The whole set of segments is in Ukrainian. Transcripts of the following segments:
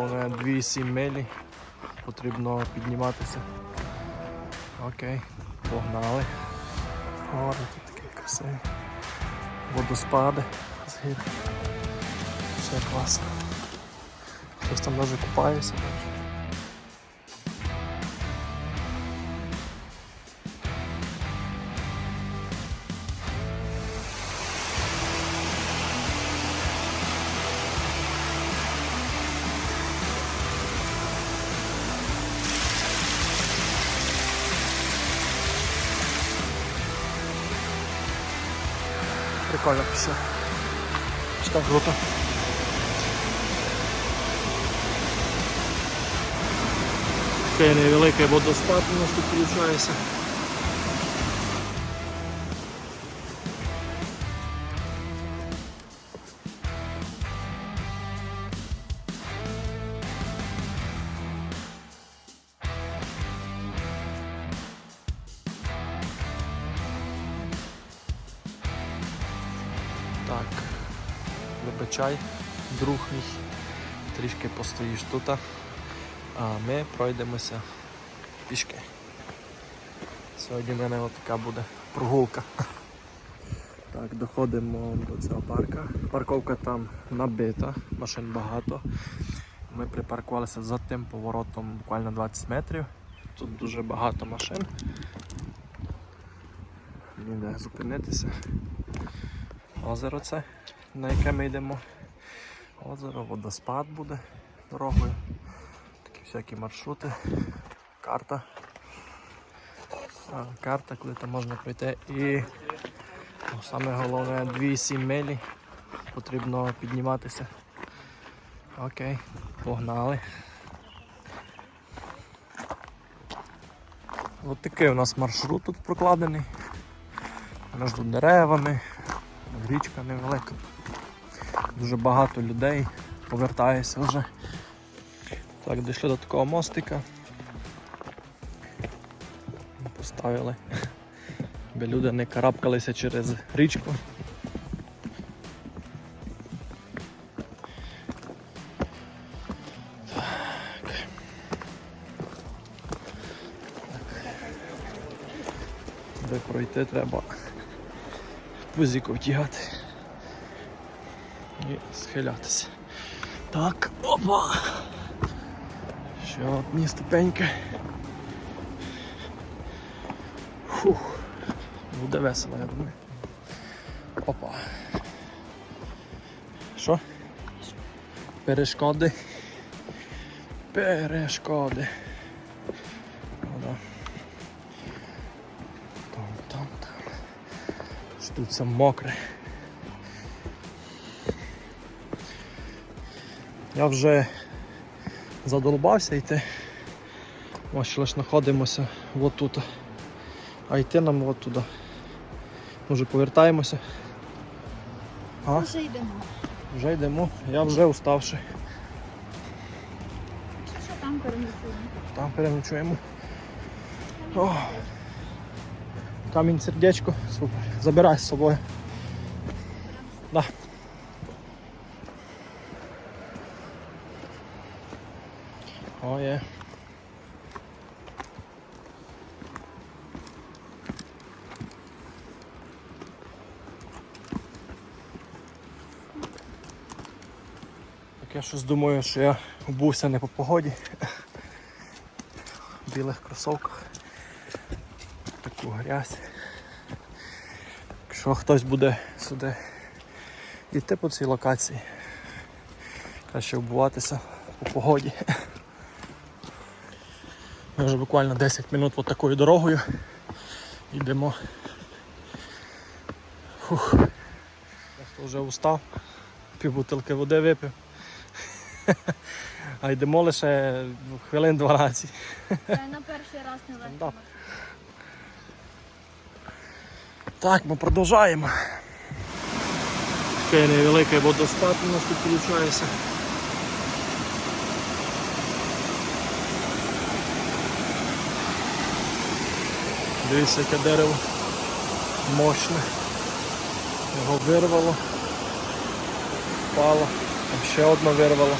Головне 2,7 милі. Потрібно підніматися. Окей, погнали. Гори тут такі красиві. Водоспади з гір. Все класно. Хтось там навіть купається. Прикольно все. Что круто. Такий невеликий водоспад у нас тут виходить. Вибачай, друг мій, трішки постоїш тут, а ми пройдемося пішки. Сьогодні в мене така буде прогулка. Так, доходимо до цього парка. Парковка там набита, машин багато. Ми припаркувалися за тим поворотом буквально 20 метрів. Тут дуже багато машин. Ніде зупинитися. Озеро це, на яке ми йдемо. Озеро, водоспад буде дорогою. Такі всякі маршрути, карта. Карта, куди там можна пройти. І ну, саме головне 2,7 милі. Потрібно підніматися. Окей, погнали. Ось такий у нас маршрут тут прокладений. Між деревами, річка невелика. Дуже багато людей повертається вже. Так, дійшли до такого мостика. Поставили, аби люди не карабкалися через річку. Де пройти треба пузіку втягати схилятися. Так, опа! Ще одні ступеньки. Фух, буде весело, я думаю. Опа. Що? Перешкоди. Перешкоди. Ну, да. Там, там, там. Тут все мокре. Я вже задолбався йти. Ось лише знаходимося от тут. А йти нам от туди. Може повертаємося. А? Вже йдемо. Вже йдемо. Я вже уставший. Що там перенесемо? Там переночуємо. Камінь сердечко. Супер. Забирай з собою. О. Так я щось думаю, що я обувся не по погоді. В білих кросовках. Таку грязь. Якщо хтось буде сюди йти по цій локації, краще обуватися по погоді. Ми вже буквально 10 минут от такою дорогою йдемо. Фух. Я вже устав, пів бутилки води випив. А йдемо лише хвилин 12. Це на перший раз не легко. Так, ми продовжаємо. Такий невеликий водоспад у нас тут виходить. Дивіться, яке дерево мощне. Його вирвало, впало, там ще одне вирвало.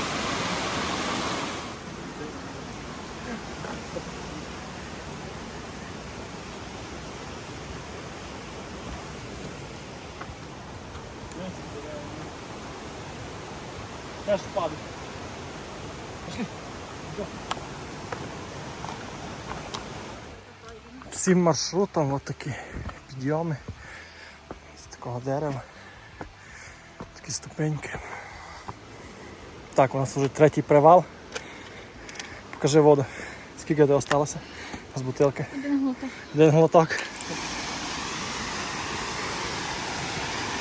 Теж спаду. Всім маршрутам от такі підйоми з такого дерева. Такі ступеньки. Так, у нас вже третій привал. Покажи воду. Скільки де осталося з бутилки? Один глоток. Один глоток.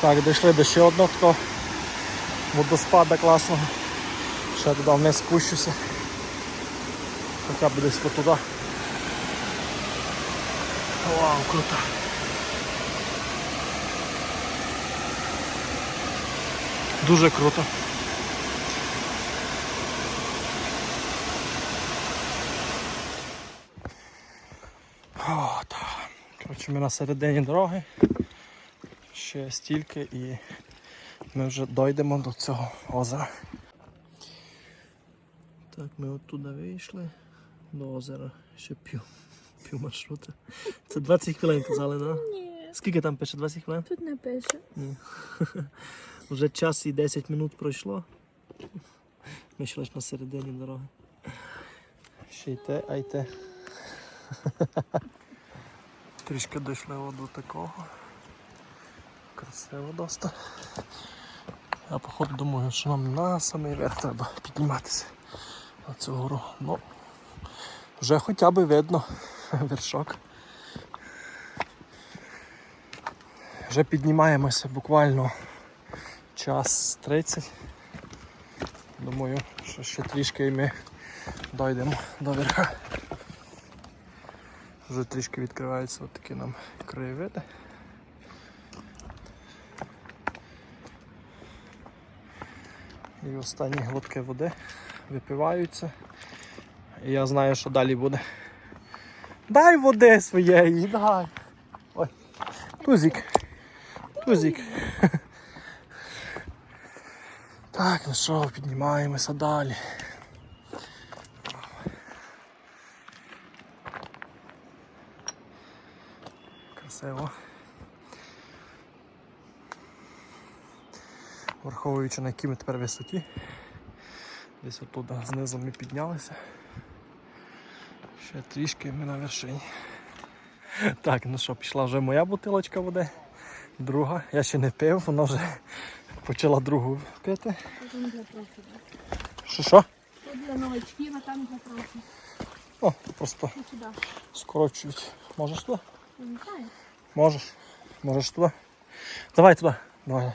Так, дійшли до ще одного такого водоспада класного. Ще туди вниз спущуся. Хоча б десь туди. Вау, круто. Дуже круто. От. Коротше, ми на середині дороги. Ще стільки і ми вже дойдемо до цього озера. Так, ми оттуда вийшли до озера. Ще пів, пів маршрута. Це 20 хвилин казали, так? Да? Ні, Скільки там пише 20 хвилин? тут не пише. Ні. Вже час і 10 минут пройшло. Ми ще лише на середині дороги. Ще й те, а й те. Трішки дійшли до такого. Красиво доста. Я походу думаю, що нам на самий верх треба підніматися на цю гору. Ну, вже хоча б видно вершок. Вже піднімаємося буквально час 30. Думаю, що ще трішки і ми дойдемо до верха. Вже трішки відкриваються от такі нам краєвиди. І останні глотки води випиваються. І я знаю, що далі буде. Дай води своєї, дай. Ой, тузик. Тузик. Так, ну що, піднімаємося далі. Красиво. Враховуючи на якій ми тепер висоті. Десь оттуда знизу ми піднялися. Ще трішки ми на вершині. Так, ну що, пішла вже моя бутилочка води. Друга. Я ще не пив, вона вже почала другу пити. Що що? Тут для новачків, а там для профі. О, просто скорочують. Можеш туди? Пам'ятаєш? Можеш. Можеш туди. Давай туди. Давай.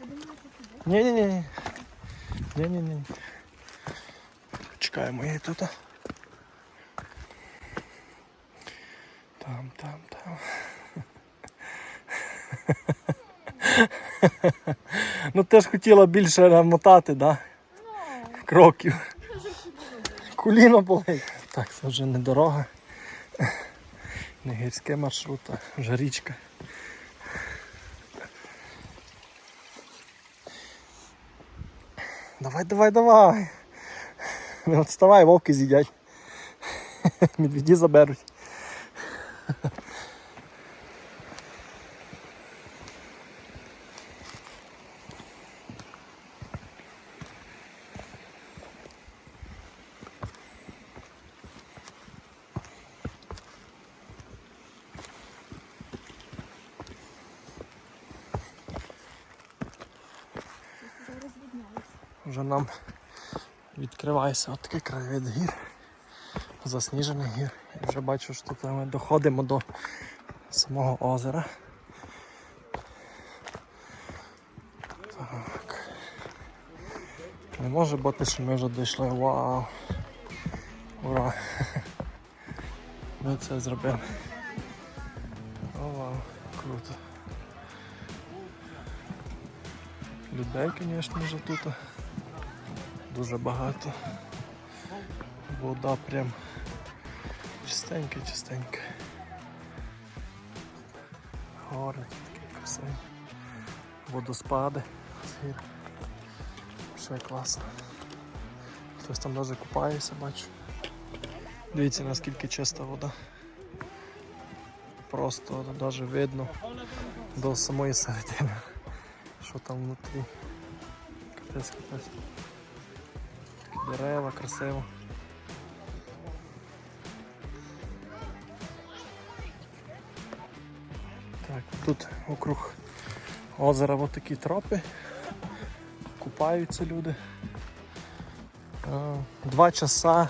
Я думаю, що сюди. Ні, ні, ні. Ні, ні, ні. Чекаємо її тут. Там, там, там. Ну ти ж хотіла більше намотати, да? Кроків. Коліно болить. Так, це вже не дорога. Не гірський маршрут, а вже річка. Давай, давай, давай. Не відставай, вовки з'їдять. Медведі заберуть. Вже нам відкривається от такий краєвид гір. Засніжений гір. І вже бачу, що тут ми доходимо до самого озера. Так. Не може бути, що ми вже дійшли. Вау! Ура! Ми це зробили. О, вау, круто. Людей, звісно, вже тут дуже багато. Вода прям чистенька, чистенька. Гори такі красиві. Водоспади гір. Класно. Хтось там навіть купається, бачу. Дивіться наскільки чиста вода. Просто навіть видно до самої середини, що там внутрі. Капець, капець. Дерева, красиво. Так, тут округ озера от такі тропи. Купаються люди. Два часа.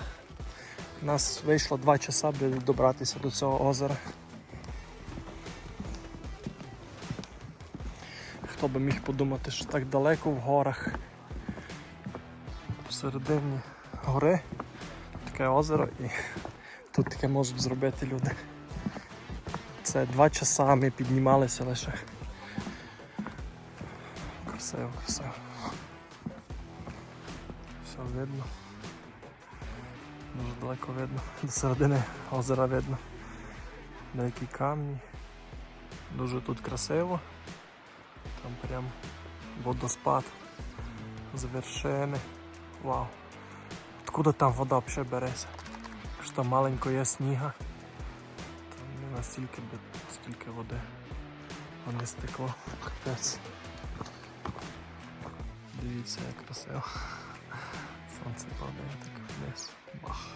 У нас вийшло два часа, аби добратися до цього озера. Хто би міг подумати, що так далеко в горах. Всередині гори таке озеро і тут таке можуть зробити люди. Це два часа ми піднімалися лише. Красиво, красиво. Все видно. Дуже далеко видно. До середини озера видно. Деякі камні. Дуже тут красиво. Там прям водоспад з вершини. Вау. Откуда там вода взагалі береться? Що маленько є сніга. Там не настільки би стільки води. Не стекло. Капець. Дивіться, як красиво. Сонце падає так вниз. Бах.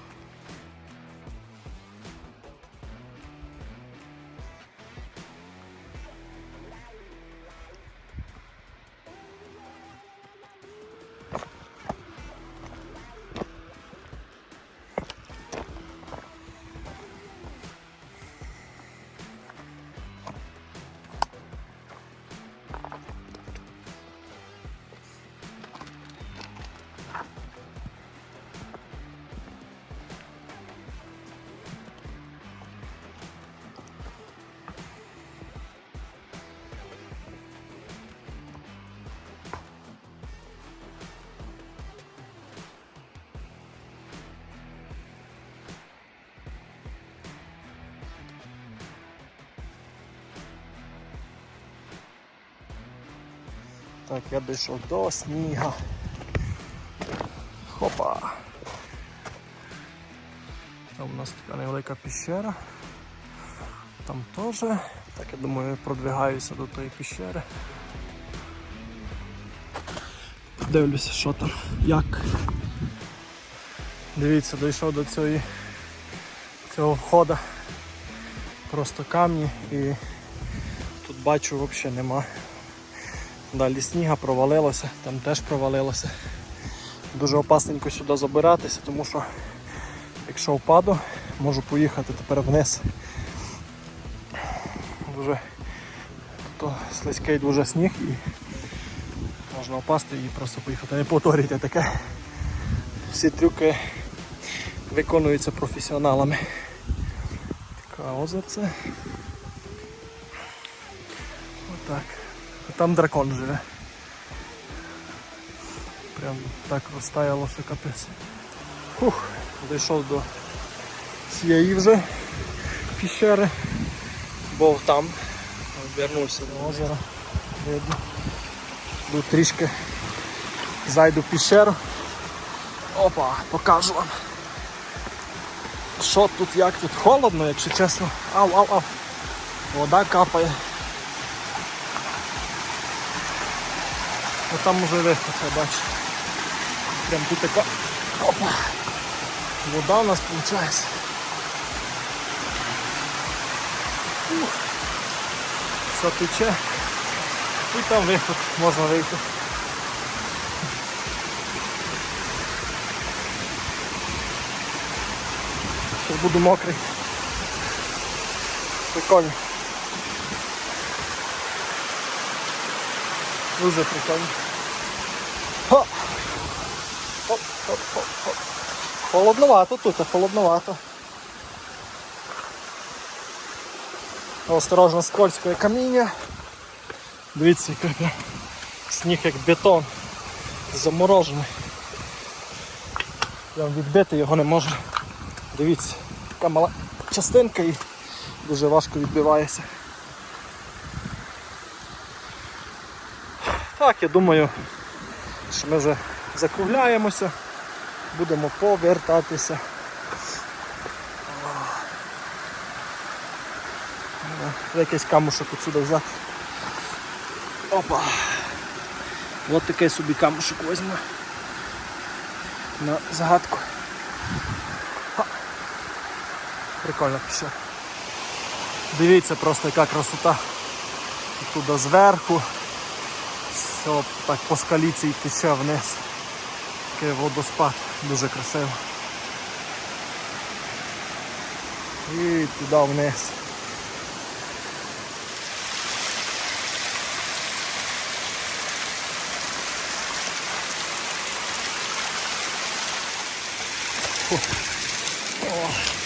Так, я дійшов до сніга. Хопа. Там у нас така невелика піщера. Там теж. Так, я думаю, продвигаюся до тої піщери. Подивлюся, що там, як. Дивіться, дійшов до цієї цього входу. Просто камні і тут бачу взагалі нема. Далі сніга провалилося, там теж провалилося. Дуже опасненько сюди забиратися, тому що якщо впаду, можу поїхати тепер вниз. Дуже то слизький дуже сніг і можна впасти і просто поїхати. Не повторюйте таке. Всі трюки виконуються професіоналами. Така озерце. Отак. Там дракон живе. Прям так розтаяло, що капець. Фух, дійшов до цієї вже піщери. Був там. Вернувся до озера. Видно. Буду трішки зайду в піщеру. Опа, покажу вам. Що тут, як тут холодно, якщо чесно. Ау, ау, ау. Вода капає. Ну там уже я бачу. Прям тут така опа. Вода у нас виходить. Ух. Все тече. І там виход, можна вийти. Зараз буду мокрий. Прикольно. Дуже прикольно. Хоп. Хоп, хоп, хоп, хоп. Холодновато тут, а холодновато. Осторожно скользке каміння. Дивіться, який сніг як бетон. Заморожений. Прям відбити його не можна. Дивіться, така мала частинка і дуже важко відбивається. Так, я думаю, що ми вже закругляємося, будемо повертатися. Якийсь камушок отсюди взяти. Опа. От такий собі камушок візьму. На загадку. Прикольно пішов. Дивіться просто яка красота. Туди зверху. Все так по скаліці і тече вниз. Такий водоспад, дуже красиво. І туди вниз. Фу. О.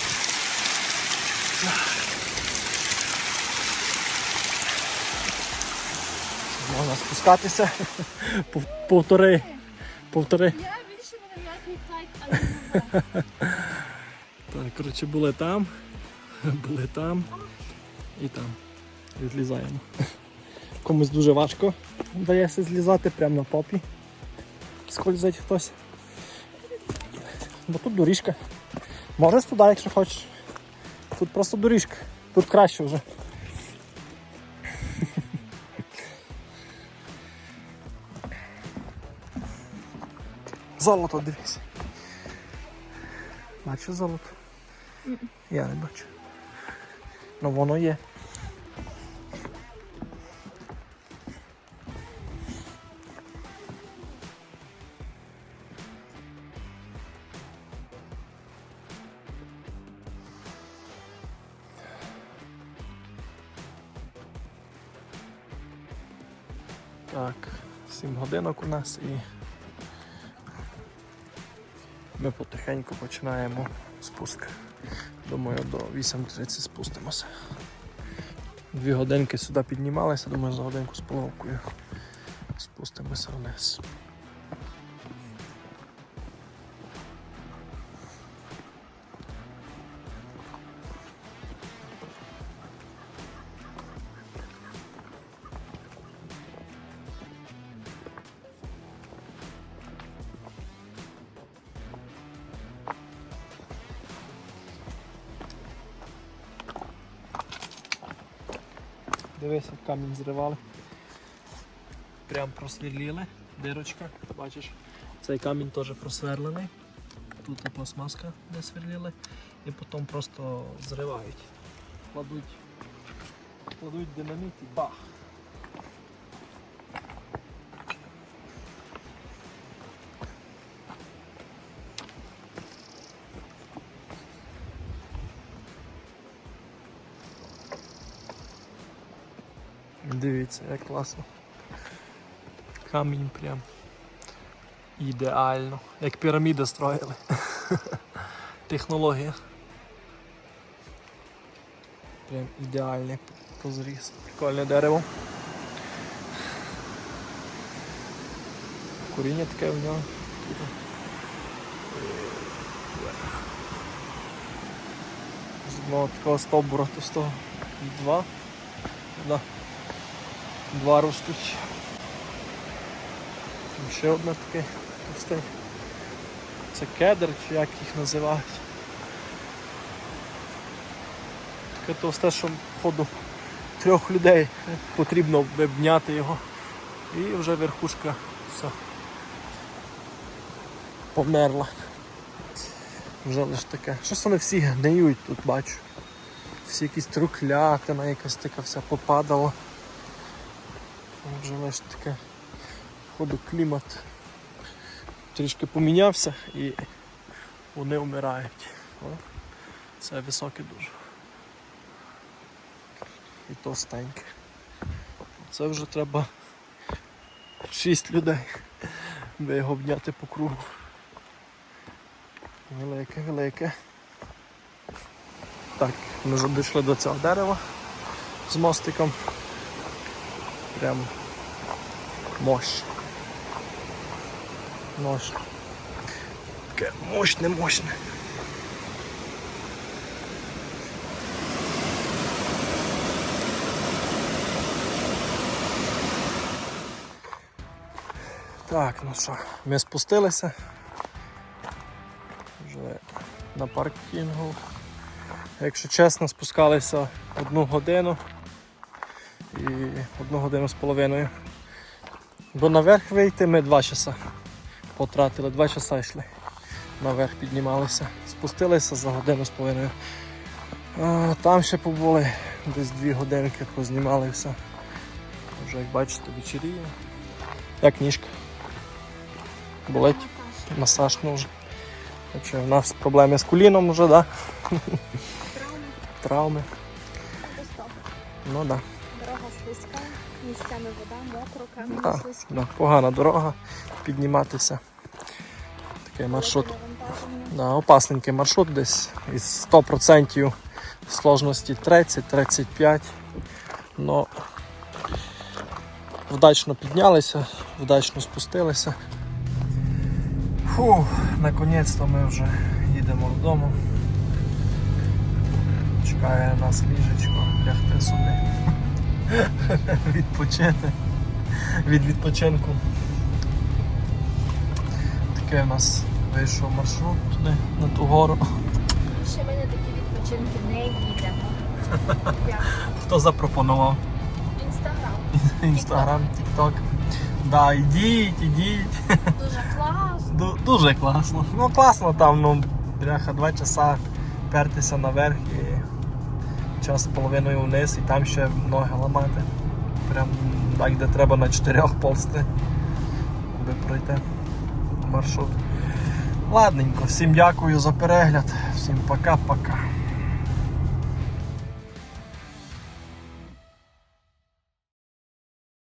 Можна спускатися. Пов- Повтори. Повтори. Я більше мене але. Так, коротше, були там, були там і там. Відлізаємо. Комусь дуже важко вдається злізати прямо на попі. Скользить хтось. Бо тут доріжка. Можеш туди, якщо хочеш. Тут просто доріжка. Тут краще вже. Золото дивись. Бачиш золото? Я не бачу. Ну воно є. Так, 7 годинок у нас і ми потихеньку починаємо спуск. Думаю, до 8.30 спустимося. Дві годинки сюди піднімалися, думаю, за годинку з половкою спустимося вниз. Камінь зривали. Прям просвірліли, дирочка, бачиш, цей камінь теж просверлений. Тут пластмаска не сверліли. І потім просто зривають. Кладуть, кладуть динаміт і бах. Дивіться, як класно. Камінь прям ідеально. Як піраміди строїли. Технологія. Прям ідеальний позріз. Прикольне дерево. Куріння таке в нього. З одного такого стовбура товстого. І два. Да. Два ростуть. Там ще одне таке товсте. Це кедр чи як їх називають. Таке товсте, що ходу трьох людей потрібно обняти його. І вже верхушка все. Померла. Вже лише таке. Щось вони всі гниють тут бачу. Всі якісь труклятина, якась така вся попадала. Вже лише таке ходу клімат трішки помінявся і вони вмирають. Це високе дуже. І товстеньке. Це вже треба 6 людей, би його обняти по кругу. Велике, велике. Так, ми вже дійшли до цього дерева з мостиком. Прям мощ. Мощ. Таке мощне, мощне. Так, ну що, ми спустилися. Вже на паркінгу. Якщо чесно, спускалися одну годину і одну годину з половиною. Бо наверх вийти ми два часа потратили, два часа йшли. Наверх піднімалися. Спустилися за годину з половиною. А, там ще побули десь дві годинки, познімали все. Вже як бачите, вечеріє. Як ніжка. Болить масаж нужен. В нас проблеми з коліном вже, да? Травми. Просто Ну да. Слизька, місцями вода, мокро, камінь Да, слизькі. да. Погана дорога підніматися. Такий маршрут. Да, опасненький маршрут десь із 100% сложності 30-35. Но вдачно піднялися, вдачно спустилися. Фу, наконець-то ми вже їдемо додому. Чекає нас ліжечко, лягти собі. Відпочити. Від відпочинку. Такий у нас вийшов маршрут туди, на ту гору. Ще ми на такі відпочинки не їдемо. Хто запропонував? Інстаграм. Інстаграм, Тікток. Да, ідіть, ідіть. Дуже класно. Дуже класно. Ну класно там, ну, бляха, два часа пертися наверх час половиною вниз і там ще ноги ламати. Прям так, де треба на чотирьох ползти, аби пройти маршрут. Ладненько, всім дякую за перегляд, всім пока-пока.